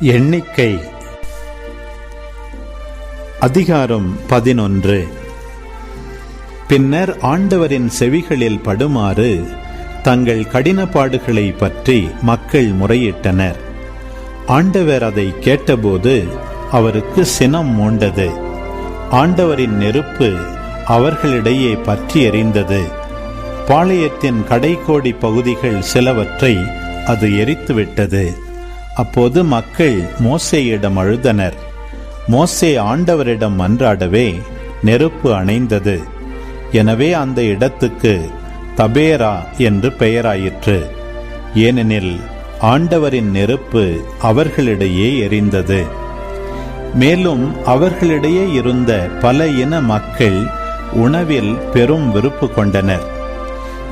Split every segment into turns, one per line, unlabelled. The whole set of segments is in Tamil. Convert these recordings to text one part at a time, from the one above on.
எண்ணிக்கை. அதிகாரம் பதினொன்று. பின்னர் ஆண்டவரின் செவிகளில் படுமாறு தங்கள் கடினப்பாடுகளை பற்றி மக்கள் முறையிட்டனர். ஆண்டவர் அதை கேட்டபோது அவருக்கு சினம் மூண்டது. ஆண்டவரின் நெருப்பு அவர்களிடையே பற்றி எறிந்தது பாளையத்தின் கடைக்கோடி பகுதிகள் சிலவற்றை அது எரித்துவிட்டது. அப்போது மக்கள் மோசேயிடம் அழுதனர். மோசே ஆண்டவரிடம் மன்றாடவே நெருப்பு அணைந்தது. எனவே அந்த இடத்துக்கு தபேரா என்று பெயராயிற்று. ஏனெனில் ஆண்டவரின் நெருப்பு அவர்களிடையே எரிந்தது. மேலும் அவர்களிடையே இருந்த பல இன மக்கள் உணவில் பெரும் விருப்பு கொண்டனர்.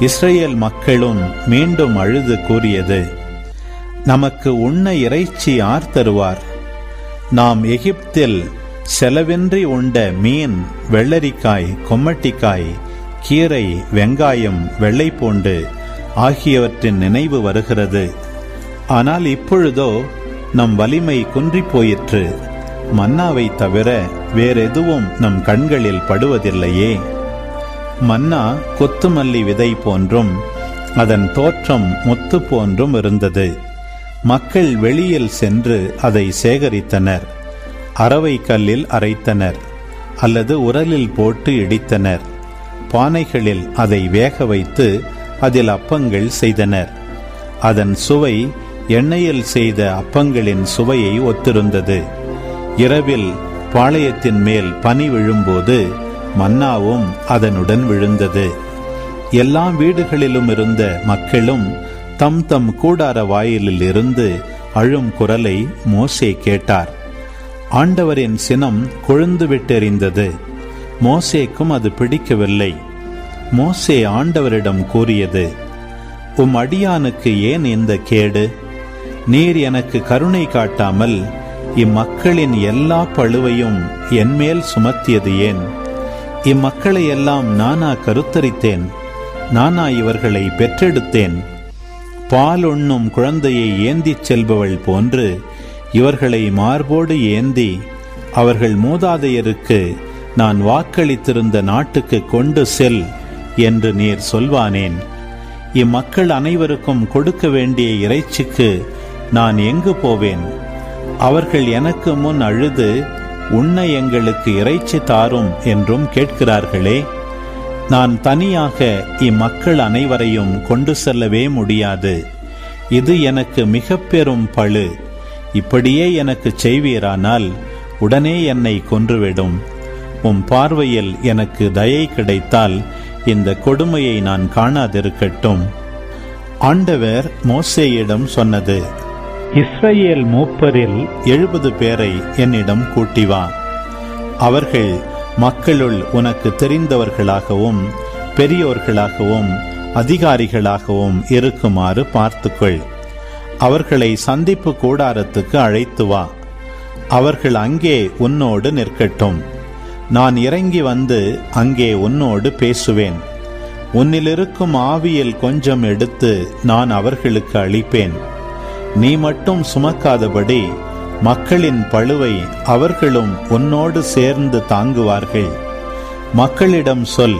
இஸ்ரேல் மக்களும் மீண்டும் அழுது கூறியது நமக்கு உண்ண இறைச்சி யார் தருவார். நாம் எகிப்தில் செலவின்றி உண்ட மீன் வெள்ளரிக்காய் கொம்மட்டிக்காய் கீரை வெங்காயம் வெள்ளைப்பூண்டு ஆகியவற்றின் நினைவு வருகிறது. ஆனால் இப்பொழுதோ நம் வலிமை குன்றிப் போயிற்று. மன்னாவை தவிர வேறெதுவும் நம் கண்களில் படுவதில்லையே. மன்னா கொத்துமல்லி விதை போன்றும் அதன் தோற்றம் முத்து போன்றும் இருந்தது. மக்கள் வெளியில் சென்று அதை சேகரித்தனர். அரவை கல்லில் அரைத்தனர் அல்லது உரலில் போட்டு இடித்தனர். பானைகளில் அதை வேக வைத்து அதில் அப்பங்கள் செய்தனர். அதன் சுவை எண்ணெயில் செய்த அப்பங்களின் சுவையை ஒத்திருந்தது. இரவில் பாளையத்தின் மேல் பனி விழும்போது மன்னாவும் அதனுடன் விழுந்தது. எல்லா வீடுகளிலும் இருந்த மக்களும் தம் தம் கூடார வாயிலில் இருந்து அழும் குரலை மோசே கேட்டார். ஆண்டவரின் சினம் கொழுந்து விட்டெறிந்தது. மோசேக்கும் அது பிடிக்கவில்லை. மோசே ஆண்டவரிடம் கூறியது உம் அடியானுக்கு ஏன் இந்த கேடு? நீர் எனக்கு கருணை காட்டாமல் இம்மக்களின் எல்லா பழுவையும் என்மேல் சுமத்தியது ஏன்? இம்மக்களை எல்லாம் நானா கருத்தரித்தேன் நானா இவர்களை பெற்றெடுத்தேன். பால் உண்ணும் குழந்தையை ஏந்திச் செல்பவள் போன்று இவர்களை மார்போடு ஏந்தி அவர்கள் மூதாதையருக்கு நான் வாக்களித்திருந்த நாட்டுக்கு கொண்டு செல் என்று நீர் சொல்வானேன். இம்மக்கள் அனைவருக்கும் கொடுக்க வேண்டிய இறைச்சிக்கு நான் எங்கு போவேன்? அவர்கள் எனக்கு முன் அழுது உன்னை எங்களுக்கு இறைச்சி தாரும் என்றும் கேட்கிறார்களே. நான் தனியாக இம்மக்கள் அனைவரையும் கொண்டு செல்லவே முடியாது. இது எனக்கு மிக பெரும் பழு. இப்படியே எனக்கு செய்வீரானால் உடனே என்னை கொன்றுவிடும். உம் பார்வையில் எனக்கு தயை கிடைத்தால் இந்த கொடுமையை நான் காணாதிருக்கட்டும். ஆண்டவர் மோசேயிடம் சொன்னது இஸ்ரேல் மூப்பரில் எழுபது பேரை என்னிடம் கூட்டி வா அவர்கள் மக்களுள் உனக்கு தெரிந்தவர்களாகவும் பெரியோர்களாகவும் அதிகாரிகளாகவும் இருக்குமாறு பார்த்துக்கொள். அவர்களை சந்திப்பு கூடாரத்துக்கு அழைத்து வா. அவர்கள் அங்கே உன்னோடு நிற்கட்டும். நான் இறங்கி வந்து அங்கே உன்னோடு பேசுவேன். உன்னிலிருக்கும் ஆவியில் கொஞ்சம் எடுத்து நான் அவர்களுக்கு அளிப்பேன். நீ மட்டும் சுமக்காதபடி மக்களின் பழுவை அவர்களும் உன்னோடு சேர்ந்து தாங்குவார்கள். மக்களிடம் சொல்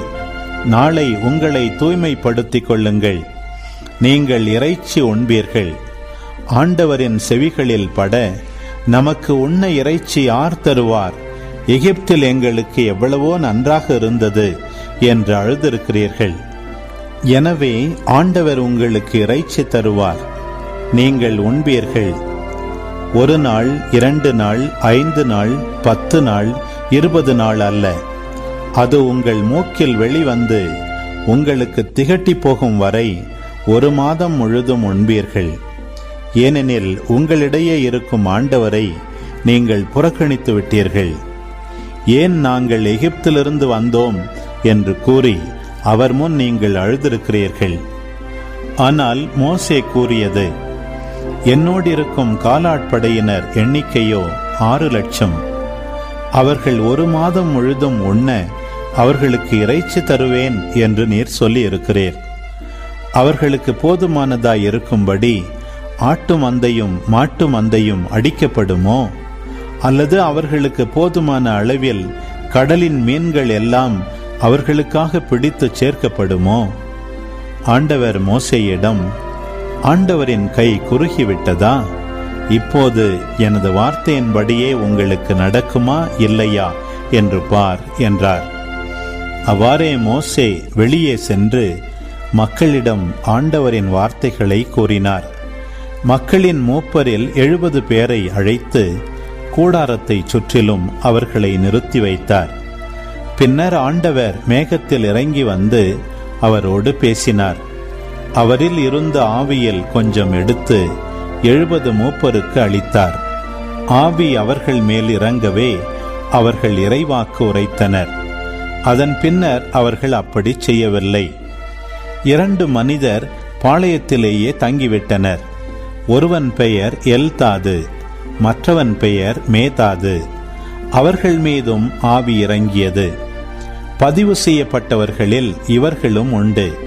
நாளை உங்களை தூய்மைப்படுத்திக் கொள்ளுங்கள். நீங்கள் இறைச்சி உண்பீர்கள். ஆண்டவரின் செவிகளில் பட நமக்கு உண்ண இறைச்சி யார் தருவார்? எகிப்தில் எங்களுக்கு எவ்வளவோ நன்றாக இருந்தது என்று அழுதிருக்கிறீர்கள். எனவே ஆண்டவர் உங்களுக்கு இறைச்சி தருவார். நீங்கள் உண்பீர்கள். ஒரு நாள் இரண்டு நாள் ஐந்து நாள் பத்து நாள் இருபது நாள் அல்ல. அது உங்கள் மூக்கில் வெளிவந்து உங்களுக்கு திகட்டி போகும் வரை ஒரு மாதம் முழுதும் உண்பீர்கள். ஏனெனில் உங்களிடையே இருக்கும் ஆண்டவரை நீங்கள் புறக்கணித்து விட்டீர்கள். ஏன் நாங்கள் எகிப்திலிருந்து வந்தோம் என்று கூறி அவர் முன் நீங்கள் அழுதிருக்கிறீர்கள். ஆனால் மோசே கூறியது என்னோடு இருக்கும் காலாட்படையினர் எண்ணிக்கையோ ஆறு லட்சம். அவர்கள் ஒரு மாதம் முழுதும் உண்ண அவர்களுக்கு இறைச்சி தருவேன் என்று நீர் சொல்லி இருக்கிறீர் அவர்களுக்கு போதுமானதாய் இருக்கும்படி ஆட்டு மந்தையும் மாட்டு மந்தையும் அடிக்கப்படுமோ? அல்லது அவர்களுக்கு போதுமான அளவில் கடலின் மீன்கள் எல்லாம் அவர்களுக்காக பிடித்து சேர்க்கப்படுமோ? ஆண்டவர் மோசையிடம் ஆண்டவரின் கை குறுகிவிட்டதா? இப்போது எனது வார்த்தையின்படியே உங்களுக்கு நடக்குமா இல்லையா? என்று பார் என்றார். அவ்வாறே மோசே வெளியே சென்று மக்களிடம் ஆண்டவரின் வார்த்தைகளை கூறினார். மக்களின் மூப்பரில் எழுபது பேரை அழைத்து கூடாரத்தை சுற்றிலும் அவர்களை நிறுத்தி வைத்தார். பின்னர் ஆண்டவர் மேகத்தில் இறங்கி வந்து அவரோடு பேசினார். அவரில் இருந்த ஆவியில் கொஞ்சம் எடுத்து எழுபது மூப்பருக்கு அளித்தார். ஆவி அவர்கள் மேல் இறங்கவே அவர்கள் இறைவாக்கு உரைத்தனர். அதன் பின்னர் அவர்கள் அப்படி செய்யவில்லை. இரண்டு மனிதர் பாளையத்திலேயே தங்கிவிட்டனர். ஒருவன் பெயர் எல்தாது மற்றவன் பெயர் மேதாது. அவர்கள் மீதும் ஆவி இறங்கியது. பதிவு செய்யப்பட்டவர்களில் இவர்களும் உண்டு.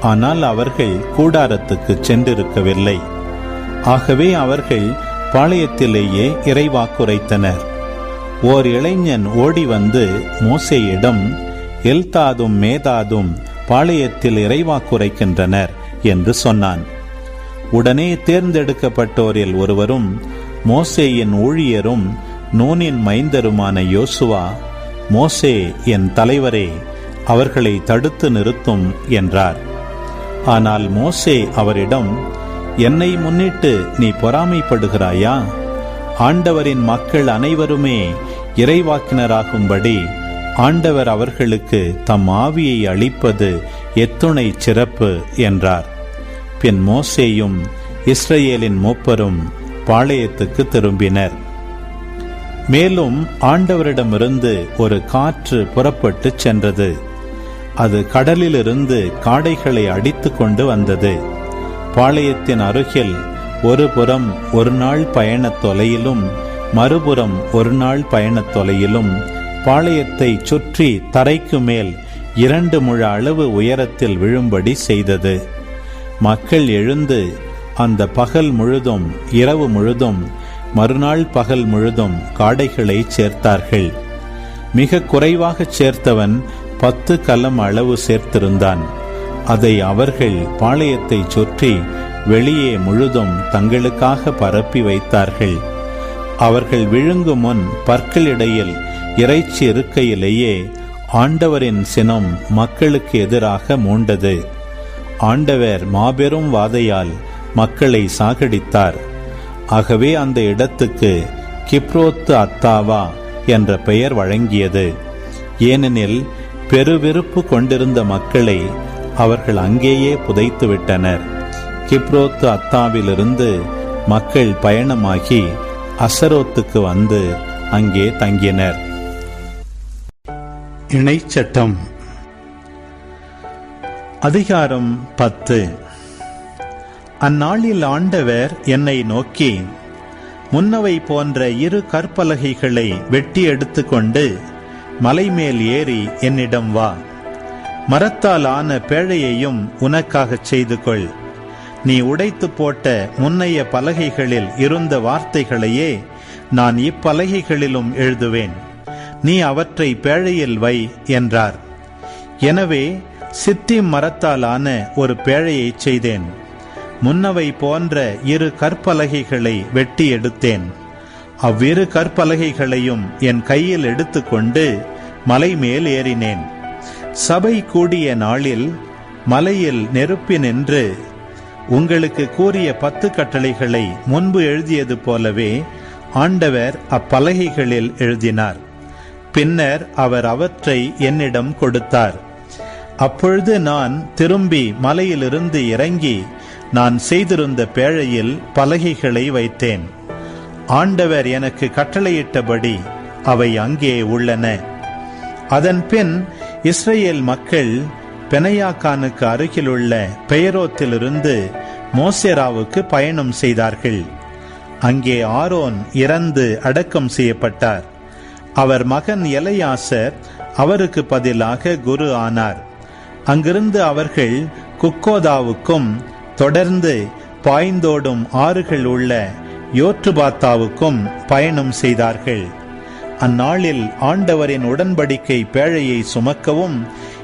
ஆனால் அவர்கள் கூடாரத்துக்கு சென்றிருக்கவில்லை. ஆகவே அவர்கள் பாளையத்திலேயே இறைவாக்குரைத்தனர். ஓர் இளைஞன் ஓடி வந்து மோசையிடம் எல்தாதும் மேதாதும் பாளையத்தில் இறைவாக்குரைக்கின்றனர் என்று சொன்னான். உடனே தேர்ந்தெடுக்கப்பட்டோரில் ஒருவரும் மோசேயின் ஊழியரும் நூனின் மைந்தருமான யோசுவா மோசே என் தலைவரே அவர்களை தடுத்து நிறுத்தும் என்றார். ஆனால் மோசே அவரிடம் என்னை முன்னிட்டு நீ பொறாமைப்படுகிறாயா? ஆண்டவரின் மக்கள் அனைவருமே இறைவாக்கினராகும்படி ஆண்டவர் அவர்களுக்கு தம் ஆவியை அளிப்பது எத்துணை சிறப்பு என்றார். பின் மோசேயும் இஸ்ரேலின் மூப்பரும் பாளையத்துக்கு திரும்பினர். மேலும் ஆண்டவரிடமிருந்து ஒரு காற்று புறப்பட்டு சென்றது. அது கடலிலிருந்து காடைகளை அடித்து கொண்டு வந்தது. பாளையத்தின் அருகில் ஒரு புறம் ஒரு நாள் பயணத் தொலையிலும் மறுபுறம் ஒரு நாள் பயணத் தொலையிலும் பாளையத்தை சுற்றி தரைக்கு மேல் இரண்டு முழ அளவு உயரத்தில் விழும்படி செய்தது. மக்கள் எழுந்து அந்த பகல் முழுதும் இரவு முழுதும் மறுநாள் பகல் முழுதும் காடைகளை சேர்த்தார்கள். மிக குறைவாக சேர்த்தவன் பத்து கலம் அளவு சேர்த்திருந்தான். அதை அவர்கள் பாளையத்தை சுற்றி வெளியே முழுதும் தங்களுக்காக பரப்பி வைத்தார்கள். அவர்கள் விழுங்கும் முன் பற்களிடையில் இறைச்சி இருக்கையிலேயே ஆண்டவரின் சினம் மக்களுக்கு எதிராக மூண்டது. ஆண்டவர் மாபெரும் வாதையால் மக்களை சாகடித்தார். ஆகவே அந்த இடத்துக்கு கிப்ரோத்து அத்தாவா என்ற பெயர் வழங்கியது. ஏனெனில் பெருவிருப்பு கொண்டிருந்த மக்களை அவர்கள் அங்கேயே புதைத்துவிட்டனர். கிப்ரோத்து அத்தாவிலிருந்து மக்கள் பயணமாகி அசரோத்துக்கு வந்து அங்கே தங்கினர். இணைச்சட்டம். அதிகாரம் பத்து. அந்நாளில் ஆண்டவர் என்னை நோக்கி முன்னவை போன்ற இரு கற்பலகைகளை வெட்டி எடுத்துக்கொண்டு மலைமேல் ஏறி என்னிடம் வா. மரத்தால் ஆன பேழையையும் உனக்காகச் செய்து கொள் நீ உடைத்து போட்ட முன்னைய பலகைகளில் இருந்த வார்த்தைகளையே நான் இப்பலகைகளிலும் எழுதுவேன். நீ அவற்றை பேழையில் வை என்றார். எனவே சித்தி மரத்தால் ஆன ஒரு பேழையைச் செய்தேன். முன்னவை போன்ற இரு கற்பலகைகளை வெட்டி எடுத்தேன். அவ்விரு கற்பலகைகளையும் என் கையில் எடுத்துக்கொண்டு மலை மேல் ஏறினேன். சபை கூடிய நாளில் மலையில் நெருப்பி நின்று உங்களுக்கு கூறிய பத்து கட்டளைகளை முன்பு எழுதியது போலவே ஆண்டவர் அப்பலகைகளில் எழுதினார். பின்னர் அவர் அவற்றை என்னிடம் கொடுத்தார். அப்பொழுது நான் திரும்பி மலையிலிருந்து இறங்கி நான் செய்திருந்த பேழையில் பலகைகளை வைத்தேன். ஆண்டவர் எனக்கு கட்டளையிட்டபடி அவை அங்கே உள்ளன. அதன் பின் இஸ்ரேல் மக்கள் பெனையாக்கானுக்கு அருகிலுள்ள பெயரோத்திலிருந்து மோசேராவுக்கு பயணம் செய்தார்கள். அங்கே ஆரோன் இறந்து அடக்கம் செய்யப்பட்டார். அவர் மகன் எலையாசர் அவருக்கு பதிலாக குரு ஆனார். அங்கிருந்து அவர்கள் குக்கோதாவுக்கும் தொடர்ந்து பாய்ந்தோடும் ஆறுகள் உள்ள யோற்றுபாத்தாவுக்கும் பயணம் செய்தார்கள். அந்நாளில் ஆண்டவரின் உடன்படிக்கை பேழையை சுமக்கவும்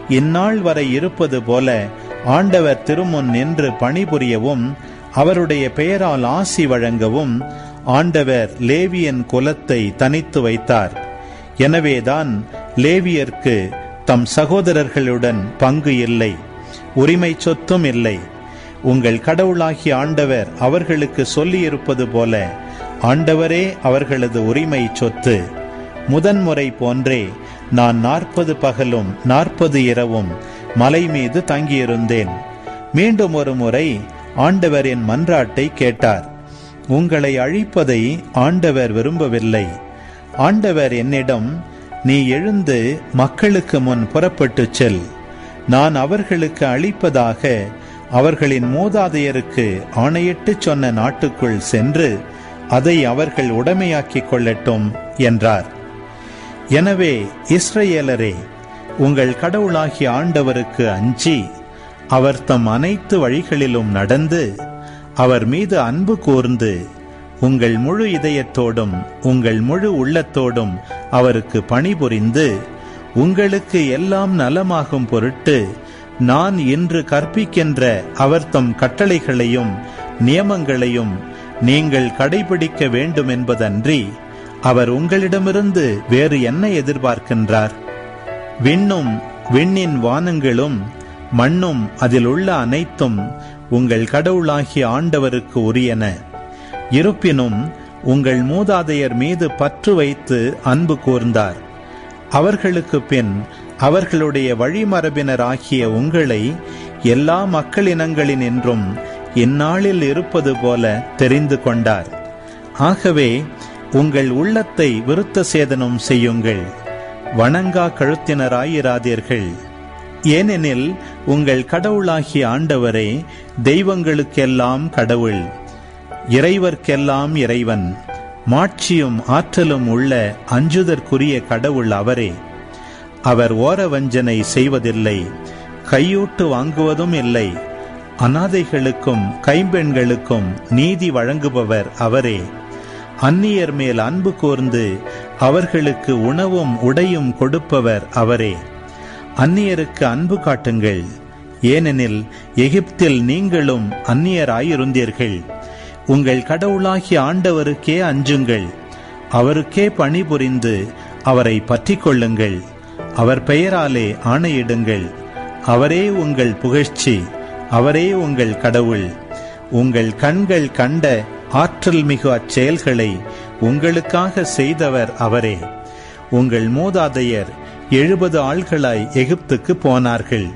இந்நாள் வரை இருப்பது போல ஆண்டவர் திருமுன் நின்று பணிபுரியவும் அவருடைய பெயரால் ஆசி வழங்கவும் ஆண்டவர் லேவியன் குலத்தை தனித்து வைத்தார். எனவேதான் லேவியர்க்கு தம் சகோதரர்களுடன் பங்கு இல்லை உரிமை சொத்தும் இல்லை. உங்கள் கடவுளாகிய ஆண்டவர் அவர்களுக்கு சொல்லியிருப்பது போல ஆண்டவரே அவர்களது உரிமை சொத்து. முதன்முறை போன்றே நான் நாற்பது பகலும் நாற்பது இரவும் மலை மீது தங்கியிருந்தேன். மீண்டும் ஒரு முறை ஆண்டவர் என் மன்றாட்டை கேட்டார். உங்களை அழிப்பதை ஆண்டவர் விரும்பவில்லை. ஆண்டவர் என்னிடம் நீ எழுந்து மக்களுக்கு முன் புறப்பட்டுச் செல். நான் அவர்களுக்கு அழிப்பதாக அவர்களின் மூதாதையருக்கு ஆணையிட்டு சொன்ன நாட்டுக்குள் சென்று அதை அவர்கள் உடைமையாக்கிக் கொள்ளட்டும் என்றார். எனவே இஸ்ரேலரே உங்கள் கடவுளாகிய ஆண்டவருக்கு அஞ்சி அவர் தம் அனைத்து வழிகளிலும் நடந்து அவர் மீது அன்பு கூர்ந்து உங்கள் முழு இதயத்தோடும் உங்கள் முழு உள்ளத்தோடும் அவருக்கு பணிபுரிந்து உங்களுக்கு எல்லாம் நலமாகும் பொருட்டு நான் இன்று கற்பிக்கின்ற அவர் தம் கட்டளைகளையும் நியமங்களையும் நீங்கள் கடைபிடிக்க வேண்டும் என்பதன்றி அவர் உங்களிடமிருந்து வேறு என்ன எதிர்பார்க்கின்றார்? விண்ணும் விண்ணின் வானங்களும் மண்ணும் அதில் உள்ள அனைத்தும் உங்கள் கடவுளாகிய ஆண்டவருக்கு உரியன. இருப்பினும் உங்கள் மூதாதையர் மீது பற்று வைத்து அன்பு கூர்ந்தார். அவர்களுக்கு பின் அவர்களுடைய வழிமரபினராகிய உங்களை எல்லா மக்களினங்களின் என்றும் இந்நாளில் இருப்பது போல தெரிந்து கொண்டார். ஆகவே உங்கள் உள்ளத்தை விருத்த சேதனம் செய்யுங்கள். வணங்கா கழுத்தினராயிராதீர்கள். ஏனெனில் உங்கள் கடவுளாகிய ஆண்டவரே தெய்வங்களுக்கெல்லாம் கடவுள். இறைவர்க்கெல்லாம் இறைவன். மாட்சியும் ஆற்றலும் உள்ள அஞ்சுதற்குரிய கடவுள் அவரே. அவர் ஓர வஞ்சனை செய்வதில்லை. கையூட்டு வாங்குவதும் இல்லை. அனாதைகளுக்கும் கைம்பெண்களுக்கும் நீதி வழங்குபவர் அவரே. அந்நியர் மேல் அன்பு கூர்ந்து அவர்களுக்கு உணவும் உடையும் கொடுப்பவர் அவரே. அந்நியருக்கு அன்பு காட்டுங்கள். ஏனெனில் எகிப்தில் நீங்களும் அந்நியராயிருந்தீர்கள். உங்கள் கடவுளாகிய ஆண்டவருக்கே அஞ்சுங்கள். அவருக்கே பணிபுரிந்து அவரை பற்றி கொள்ளுங்கள் அவர் பெயராலே ஆணையிடுங்கள். அவரே உங்கள் புகழ்ச்சி. அவரே உங்கள் கடவுள். உங்கள் கண்கள் கண்ட ஆற்றல் மிகு அச்செயல்களை உங்களுக்காக செய்தவர் அவரே. உங்கள் மூதாதையர் எழுபது ஆள்களாய் எகிப்துக்கு போனார்கள்.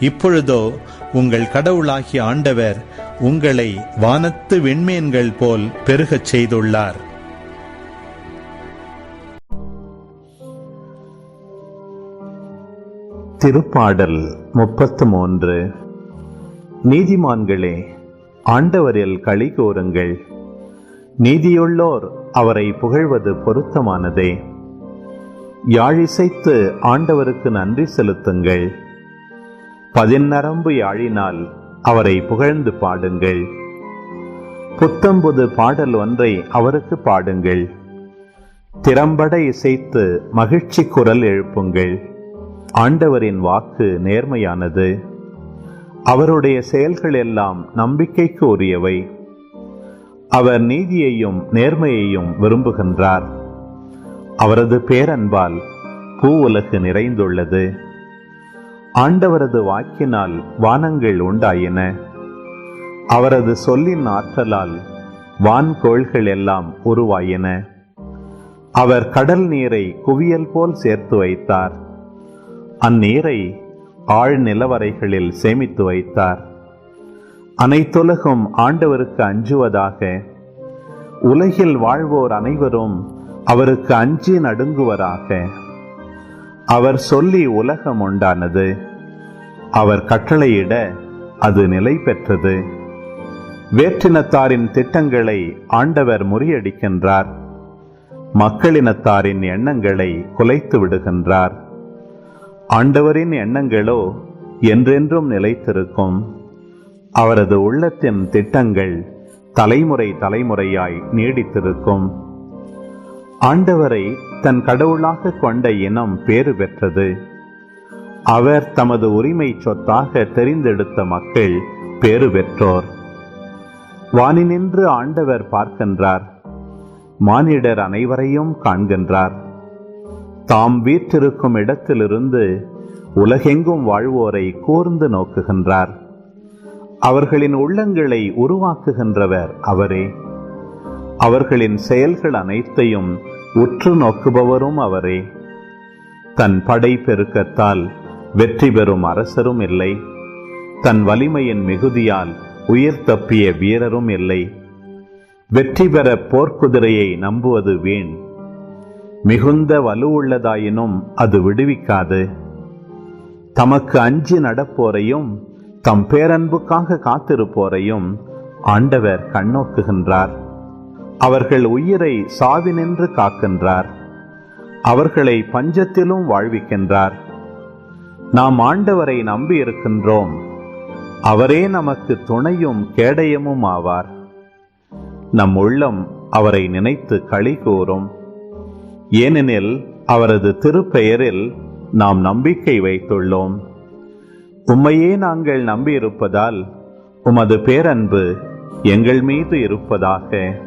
இப்பொழுதோ உங்கள் கடவுளாகிய ஆண்டவர் உங்களை வானத்து விண்மீன்கள் போல் பெருகச் செய்துள்ளார்.
திருப்பாடல் முப்பத்து மூன்று. நீதிமான்களே ஆண்டவரில் களி கூறுங்கள் நீதியுள்ளோர் அவரை புகழ்வது பொருத்தமானதே. யாழிசைத்து ஆண்டவருக்கு நன்றி செலுத்துங்கள். பதிநரம்பு யாழினால் அவரை புகழ்ந்து பாடுங்கள். புத்தம்புது பாடல் ஒன்றை அவருக்கு பாடுங்கள். திறம்பட இசைத்து மகிழ்ச்சி குரல் எழுப்புங்கள். ஆண்டவரின் வாக்கு நேர்மையானது. அவருடைய செயல்கள் எல்லாம் நம்பிக்கைக்கு உரியவை அவர் நீதியையும் நேர்மையையும் விரும்புகின்றார். அவரது பேரன்பால் பூ உலகு நிறைந்துள்ளது. ஆண்டவரது வாக்கினால் வானங்கள் உண்டாயின. அவரது சொல்லின் ஆற்றலால் வான்கோள்கள் எல்லாம் உருவாயின. அவர் கடல் நீரை குவியல் போல் சேர்த்து வைத்தார். அந்நீரை ஆழ் நிலவரைகளில் சேமித்து வைத்தார். அனைத்துலகும் ஆண்டவருக்கு அஞ்சுவதாக உலகில் வாழ்வோர் அனைவரும் அவருக்கு அஞ்சி நடுங்குவராக. அவர் சொல்லி உலகம் உண்டானது அவர் கட்டளையிட அது நிலை பெற்றது. வேற்றினத்தாரின் திட்டங்களை ஆண்டவர் முறியடிக்கின்றார். மக்களினத்தாரின் எண்ணங்களை குலைத்து விடுகின்றார். ஆண்டவரின் எண்ணங்களோ என்றென்றும் நிலைத்திருக்கும். அவரது உள்ளத்தின் திட்டங்கள் தலைமுறை தலைமுறையாய் நீடித்திருக்கும். ஆண்டவரை தன் கடவுளாக கொண்ட இனம் பேறு பெற்றது. அவர் தமது உரிமை சொத்தாக தெரிந்தெடுத்த மக்கள் பேறு பெற்றோர். வானினின்று ஆண்டவர் பார்க்கின்றார். மானிடர் அனைவரையும் காண்கின்றார். தாம் வீற்றிருக்கும் இடத்திலிருந்து உலகெங்கும் வாழ்வோரை கூர்ந்து நோக்குகின்றார். அவர்களின் உள்ளங்களை உருவாக்குகின்றவர் அவரே. அவர்களின் செயல்கள் அனைத்தையும் உற்று நோக்குபவரும் அவரே. தன் படை பெருக்கத்தால் வெற்றி பெறும் அரசரும் இல்லை. தன் வலிமையின் மிகுதியால் உயிர் தப்பிய வீரரும் இல்லை. வெற்றி பெற போர்க்குதிரையை நம்புவது வீண். மிகுந்த வலுவுள்ளதாயினும் அது விடுவிக்காது. தமக்கு அஞ்சு நடப்போரையும் தம் பேரன்புக்காக காத்திருப்போரையும் ஆண்டவர் கண்ணோக்குகின்றார். அவர்கள் உயிரை சாவினின்று காக்கின்றார். அவர்களை பஞ்சத்திலும் வாழ்விக்கின்றார். நாம் ஆண்டவரை நம்பி இருக்கின்றோம் அவரே நமக்கு துணையும் கேடயமும் ஆவார் நம் உள்ளம் அவரை நினைத்து களி கூறும். ஏனெனில் அவரது திருப்பெயரில் நாம் நம்பிக்கை வைத்துள்ளோம். உம்மையே நாங்கள் நம்பியிருப்பதால் உமது பேரன்பு எங்கள் மீது இருப்பதாக.